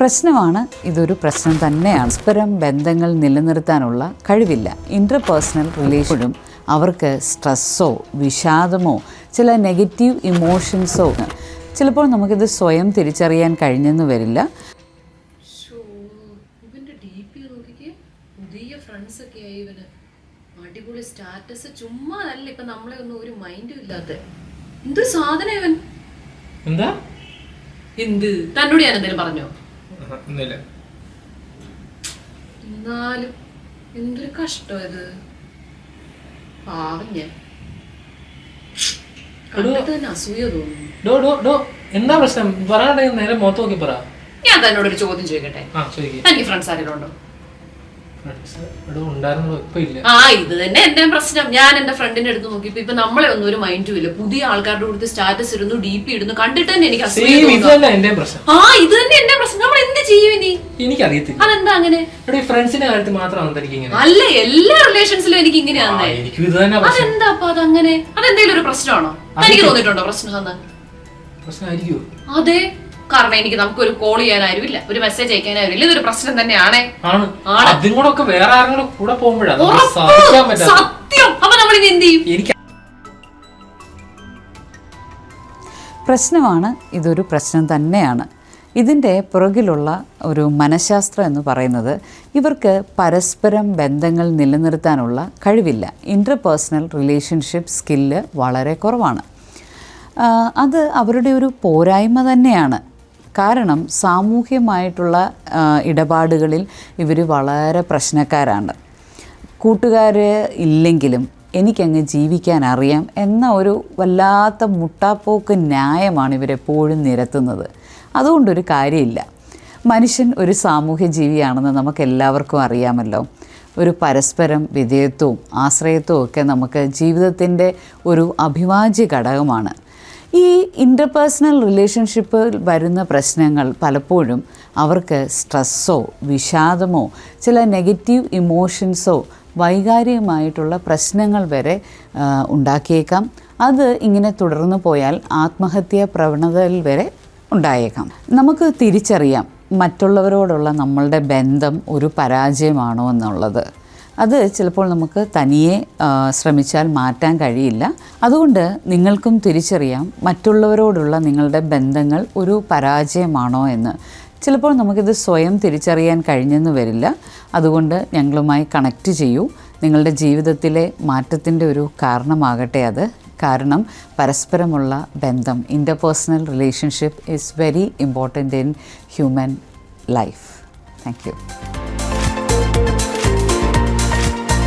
പ്രശ്നമാണ്. ഇതൊരു പ്രശ്നം തന്നെയാണ്. പരസ്പരം ബന്ധങ്ങൾ നിലനിർത്താനുള്ള കഴിവില്ല. ഇന്റർപേഴ്സണൽ റിലേഷനും അവർക്ക് സ്ട്രെസ്സോ വിഷാദമോ ചില നെഗറ്റീവ് ഇമോഷൻസോ ചിലപ്പോൾ നമുക്കിത് സ്വയം തിരിച്ചറിയാൻ കഴിഞ്ഞെന്ന് വരില്ല. ശ്ശോ, ഇവന്റെ ഡി പി നോക്കിക്കേ ഫ്രണ്ട്സ് ഒക്കെ ആയി ഇവന്. അടിപൊളി സ്റ്റാറ്റസ് ചുമ്മാ അല്ല ഇപ്പൊ നമ്മളെ ഒന്നും ഒരു മൈൻഡും ഇല്ലാത്ത. എന്തൊരു സാധനം ഇവൻ? എന്താ? എന്ത്? തന്നോട് ഞാൻ എന്തെങ്കിലും പറഞ്ഞോ? ഒന്നുമില്ല എന്നാലും എന്തൊരു കഷ്ടം ഇത് പാവം ഞാൻ. തന്നെ അസൂയ തോന്നുന്നു. ഡോ ഡോ ഡോ എന്താ പ്രശ്നം? പറയാണ്ടെ നേരെ മുഖത്ത് നോക്കി പറ. ഞാൻ തന്നോട് ഒരു ചോദ്യം ചോദിക്കട്ടെ? ആ ചോദിക്കേ. തനിക്ക് ഫ്രണ്ട്സ് ആരെങ്കിലും ഉണ്ടോ ആ ഇത് തന്നെ എന്റെ പ്രശ്നം. ഞാൻ എന്റെ ഫ്രണ്ടിന്റെ അടുത്ത് നോക്കിയപ്പോ ഇപ്പൊ നമ്മളെ ഒന്നും ഒരു മൈൻഡും ഇല്ല. പുതിയ ആൾക്കാരുടെ അടുത്ത് സ്റ്റാറ്റസ് ഇടുന്നു ഡി പി ഇടുന്നു കണ്ടിട്ട് തന്നെ എനിക്ക് അസൂയ തോന്നുന്നു. തന്നെ എന്റെ പ്രശ്നം. ആ ഇത് തന്നെ എന്റെ പ്രശ്നം. ചെയ്യും ഇനി? എനിക്കറിയത്തില്ല. അതെന്താ അങ്ങനെ? ഇവിടെ ഈ ഫ്രണ്ട്സിന്റെ കാര്യത്തിൽ മാത്രമാണ് തനിക്ക് ഇങ്ങനെ അല്ല എല്ലാ റിലേഷൻസിലും എനിക്ക് ആ, ഇങ്ങനെയാന്നേ എനിക്കും ഇത് തന്നെ പ്രശ്നം. അതെന്താ അപ്പൊ അതങ്ങനെ? അതെന്തെങ്കിലും ഒരു പ്രശ്നമാണോ? തനിക്ക് തോന്നിയിട്ടുണ്ടോ പ്രശ്നം എന്ന് പ്രശ്നമായിരിക്കുമോ അതെ. കാരണം എനിക്ക് നമുക്കൊരു കോൾ ചെയ്യാൻ ആരുമില്ല ഒരു മെസ്സേജ് അയക്കാൻ ആരുമില്ല ഇതൊരു പ്രശ്നം തന്നെയാണേ. ആണ്. ആണ്. അതും കൂടെ ഒക്കെ വേറെ ആരെങ്കിലും കൂടെ കൂടെ പോകുമ്പോഴാണ് ഉറപ്പ്! സാധിക്കാൻ പറ്റാത്ത സത്യം. അപ്പൊ നമ്മളിനി എന്ത് ചെയ്യും? എനിക്ക് പ്രശ്നമാണ്. ഇതൊരു പ്രശ്നം തന്നെയാണ്. ഇതിന്റെ പുറകിലുള്ള ഒരു മനഃശാസ്ത്രം എന്ന് പറയുന്നത് ഇവർക്ക് പരസ്പരം ബന്ധങ്ങൾ നിലനിർത്താനുള്ള കഴിവില്ല. ഇന്റർപേഴ്സണൽ റിലേഷൻഷിപ്പ് സ്കില്ല് വളരെ കുറവാണ്. അത് അവരുടെ ഒരു പോരായ്മ തന്നെയാണ്. കാരണം സാമൂഹ്യമായിട്ടുള്ള ഇടപാടുകളിൽ ഇവർ വളരെ പ്രശ്നക്കാരാണ്. കൂട്ടുകാർ ഇല്ലെങ്കിലും എനിക്കങ്ങ് ജീവിക്കാൻ അറിയാം എന്ന ഒരു വല്ലാത്ത മുട്ടാപ്പോക്ക് ന്യായമാണ് ഇവരെപ്പോഴും നിരത്തുന്നത്. അതുകൊണ്ടൊരു കാര്യമില്ല. മനുഷ്യൻ ഒരു സാമൂഹ്യ ജീവിയാണെന്ന് നമുക്ക് എല്ലാവർക്കും അറിയാമല്ലോ. ഒരു പരസ്പരം വിധേയത്വവും ആശ്രയത്വവും ഒക്കെ നമുക്ക് ജീവിതത്തിന്റെ ഒരു അഭിവാജ്യ ഘടകമാണ്. ഈ ഇന്റർപേഴ്സണൽ റിലേഷൻഷിപ്പിൽ വരുന്ന പ്രശ്നങ്ങൾ പലപ്പോഴും അവർക്ക് സ്ട്രെസ്സോ വിഷാദമോ ചില നെഗറ്റീവ് ഇമോഷൻസോ വൈകാരികമായിട്ടുള്ള പ്രശ്നങ്ങൾ വരെ ഉണ്ടാക്കിയേക്കാം. അത് ഇങ്ങനെ തുടർന്നു പോയാൽ ആത്മഹത്യാ പ്രവണതയിൽ വരെ ഉണ്ടായേക്കാം. നമുക്ക് തിരിച്ചറിയാം മറ്റുള്ളവരോടുള്ള നമ്മളുടെ ബന്ധം ഒരു പരാജയമാണോ എന്നുള്ളത്. അത് ചിലപ്പോൾ നമുക്ക് തനിയെ ശ്രമിച്ചാൽ മാറ്റാൻ കഴിയില്ല. അതുകൊണ്ട് നിങ്ങൾക്കും തിരിച്ചറിയാം മറ്റുള്ളവരോടുള്ള നിങ്ങളുടെ ബന്ധങ്ങൾ ഒരു പരാജയമാണോ എന്ന്. ചിലപ്പോൾ നമുക്കിത് സ്വയം തിരിച്ചറിയാൻ കഴിഞ്ഞെന്ന് വരില്ല. അതുകൊണ്ട് ഞങ്ങളുമായി കണക്റ്റ് ചെയ്യൂ. നിങ്ങളുടെ ജീവിതത്തിലെ മാറ്റത്തിന്റെ ഒരു കാരണമാകട്ടെ അത്. കാരണം പരസ്പരമുള്ള ബന്ധം interpersonal relationship is very important in human life thank you